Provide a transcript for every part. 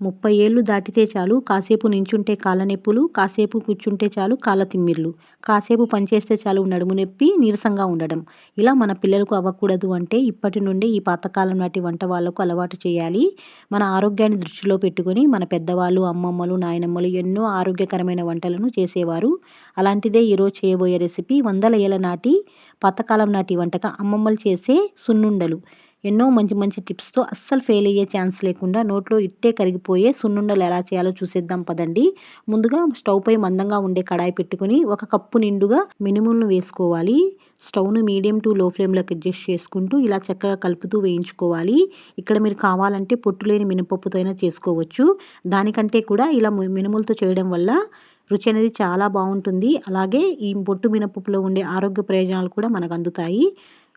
ముప్పై ఏళ్ళు దాటితే చాలు కాసేపు నించుంటే కాళ్ళ నొప్పులు కాసేపు కూర్చుంటే చాలు కాళ్ళ తిమ్మిర్లు. కాసేపు పనిచేస్తే చాలు నడుము నొప్పి నీరసంగా ఉండడం. ఇలా మన పిల్లలకు అవ్వకూడదు అంటే ఇప్పటి నుండి ఈ పాతకాలం నాటి వంట వాళ్ళకు అలవాటు చేయాలి. మన ఆరోగ్యాన్ని దృష్టిలో పెట్టుకొని మన పెద్దవాళ్ళు అమ్మమ్మలు నాయనమ్మలు ఎన్నో ఆరోగ్యకరమైన వంటలను చేసేవారు. అలాంటిదే ఈరోజు చేయబోయే రెసిపీ వందల ఏళ్ళ నాటి పాతకాలం నాటి వంటకం అమ్మమ్మలు చేసే సున్నుండలు. ఎన్నో మంచి మంచి టిప్స్తో అస్సలు ఫెయిల్ అయ్యే ఛాన్స్ లేకుండా నోట్లో ఇట్టే కరిగిపోయే సున్నుండలు ఎలా చేయాలో చూసేద్దాం పదండి. ముందుగా స్టవ్ పై మందంగా ఉండే కడాయి పెట్టుకుని ఒక కప్పు నిండుగా మినుములను వేసుకోవాలి. స్టవ్ను మీడియం టు లో ఫ్లేమ్లోకి అడ్జస్ట్ చేసుకుంటూ ఇలా చక్కగా కలుపుతూ వేయించుకోవాలి. ఇక్కడ మీరు కావాలంటే పొట్టు లేని మినపప్పుతో అయినా చేసుకోవచ్చు. దానికంటే కూడా ఇలా మినుములతో చేయడం వల్ల రుచి అనేది చాలా బాగుంటుంది. అలాగే ఈ పొట్టు మినపప్పులో ఉండే ఆరోగ్య ప్రయోజనాలు కూడా మనకు అందుతాయి.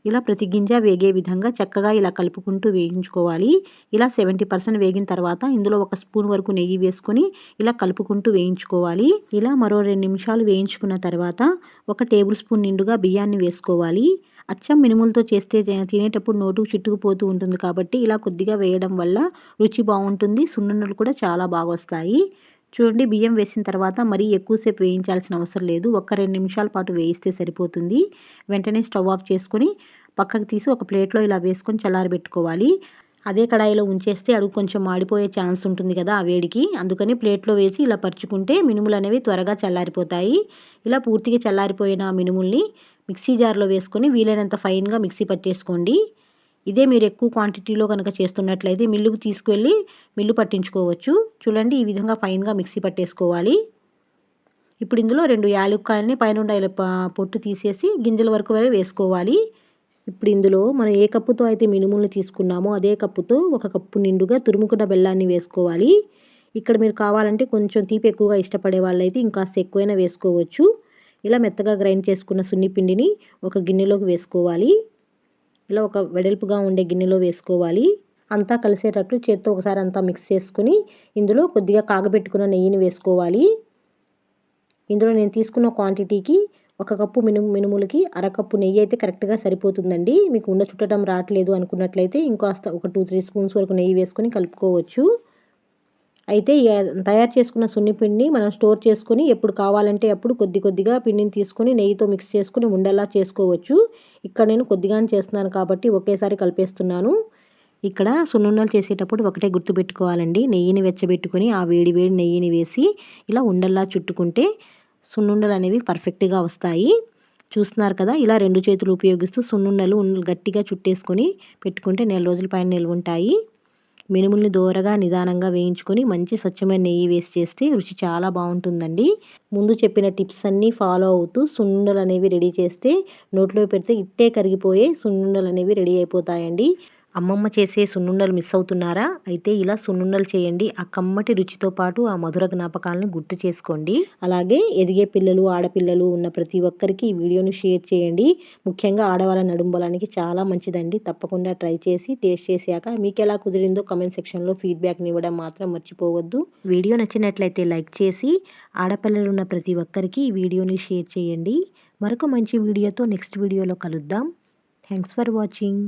ఇలా ప్రతి గింజ వేగే విధంగా చక్కగా ఇలా కలుపుకుంటూ వేయించుకోవాలి. ఇలా సెవెంటీ పర్సెంట్ వేగిన తర్వాత ఇందులో ఒక స్పూన్ వరకు నెయ్యి వేసుకొని ఇలా కలుపుకుంటూ వేయించుకోవాలి. ఇలా మరో రెండు నిమిషాలు వేయించుకున్న తర్వాత ఒక టేబుల్ స్పూన్ నిండుగా బియ్యాన్ని వేసుకోవాలి. అచ్చం మినుములతో చేస్తే తినేటప్పుడు నోటుకు చుట్టుకుపోతూ ఉంటుంది కాబట్టి ఇలా కొద్దిగా వేయడం వల్ల రుచి బాగుంటుంది. సున్నుండలు కూడా చాలా బాగా వస్తాయి చూడండి బియ్యం వేసిన తర్వాత మరీ ఎక్కువసేపు వేయించాల్సిన అవసరం లేదు. ఒక రెండు నిమిషాల పాటు వేయిస్తే సరిపోతుంది. వెంటనే స్టవ్ ఆఫ్ చేసుకొని పక్కకు తీసి ఒక ప్లేట్లో ఇలా వేసుకొని చల్లారబెట్టుకోవాలి. అదే కడాయిలో ఉంచేస్తే అడుగు కొంచెం మాడిపోయే ఛాన్స్ ఉంటుంది కదా ఆ వేడికి. అందుకని ప్లేట్లో వేసి ఇలా పరుచుకుంటే మినుములు అనేవి త్వరగా చల్లారిపోతాయి. ఇలా పూర్తిగా చల్లారిపోయిన మినుముల్ని మిక్సీ జార్లో వేసుకొని వీలైనంత ఫైన్గా మిక్సీ పట్టేసుకోండి. ఇదే మీరు ఎక్కువ క్వాంటిటీలో కనుక చేస్తున్నట్లయితే మిల్లుకు తీసుకువెళ్ళి మిల్లు పట్టించుకోవచ్చు. చూడండి ఈ విధంగా ఫైన్గా మిక్సీ పట్టేసుకోవాలి. ఇప్పుడు ఇందులో రెండు యాలుక్కాయలని పైన పొట్టు తీసేసి గింజల వరకు వరే వేసుకోవాలి. ఇప్పుడు ఇందులో మనం ఏ కప్పుతో అయితే మినుములను తీసుకున్నామో అదే కప్పుతో ఒక కప్పు నిండుగా తురుముకున్న బెల్లాన్ని వేసుకోవాలి. ఇక్కడ మీరు కావాలంటే కొంచెం తీపి ఎక్కువగా ఇష్టపడే వాళ్ళైతే ఇంకాస్త ఎక్కువైనా వేసుకోవచ్చు. ఇలా మెత్తగా గ్రైండ్ చేసుకున్న సున్నిపిండిని ఒక గిన్నెలోకి వేసుకోవాలి. ఇలా ఒక వెడల్పుగా ఉండే గిన్నెలో వేసుకోవాలి. అంతా కలిసేటట్లు చేత్తో ఒకసారి అంతా మిక్స్ చేసుకుని ఇందులో కొద్దిగా కాగబెట్టుకున్న నెయ్యిని వేసుకోవాలి. ఇందులో నేను తీసుకున్న క్వాంటిటీకి ఒక కప్పు మినుము మినుములకి అరకప్పు నెయ్యి అయితే కరెక్ట్గా సరిపోతుందండి. మీకు ఉండ చుట్టడం రావట్లేదు అనుకున్నట్లయితే ఇంకాస్త ఒక టూ త్రీ స్పూన్స్ వరకు నెయ్యి వేసుకొని కలుపుకోవచ్చు. అయితే తయారు చేసుకున్న సున్నిపిండి మనం స్టోర్ చేసుకుని ఎప్పుడు కావాలంటే అప్పుడు కొద్ది కొద్దిగా పిండిని తీసుకొని నెయ్యితో మిక్స్ చేసుకుని ఉండేలా చేసుకోవచ్చు. ఇక్కడ నేను కొద్దిగానే చేస్తున్నాను కాబట్టి ఒకేసారి కలిపేస్తున్నాను. ఇక్కడ సున్నుండలు చేసేటప్పుడు ఒకటే గుర్తుపెట్టుకోవాలండి నెయ్యిని వెచ్చబెట్టుకొని ఆ వేడి వేడి నెయ్యిని వేసి ఇలా ఉండల్లా చుట్టుకుంటే సున్నుండలు అనేవి పర్ఫెక్ట్గా వస్తాయి. చూస్తున్నారు కదా ఇలా రెండు చేతులు ఉపయోగిస్తూ సున్నుండలు గట్టిగా చుట్టేసుకొని పెట్టుకుంటే నెల రోజుల పైన నిల్వ ఉంటాయి. మినుముల్ని దూరగా నిదానంగా వేయించుకొని మంచి స్వచ్ఛమైన నెయ్యి వేసి చేస్తే రుచి చాలా బాగుంటుందండి. ముందు చెప్పిన టిప్స్ అన్నీ ఫాలో అవుతూ సున్నుండలు అనేవి రెడీ చేస్తే నోట్లో పెడితే ఇట్టే కరిగిపోయే సున్నుండలు అనేవి రెడీ అయిపోతాయండి. అమ్మమ్మ చేసే సున్నుండలు మిస్ అవుతున్నారా? అయితే ఇలా సున్నుండలు చేయండి. ఆ కమ్మటి రుచితో పాటు ఆ మధుర జ్ఞాపకాలను గుర్తు చేసుకోండి. అలాగే ఎదిగే పిల్లలు ఆడపిల్లలు ఉన్న ప్రతి ఒక్కరికి ఈ వీడియోని షేర్ చేయండి. ముఖ్యంగా ఆడవాళ్ళ నడుంబలానికి చాలా మంచిదండి. తప్పకుండా ట్రై చేసి టేస్ట్ చేశాక మీకు ఎలా కుదిరిందో కమెంట్ సెక్షన్లో ఫీడ్బ్యాక్ని ఇవ్వడం మాత్రం మర్చిపోవద్దు. వీడియో నచ్చినట్లయితే లైక్ చేసి ఆడపిల్లలు ఉన్న ప్రతి ఒక్కరికి ఈ వీడియోని షేర్ చేయండి. మరొక మంచి వీడియోతో నెక్స్ట్ వీడియోలో కలుద్దాం. Thanks for watching.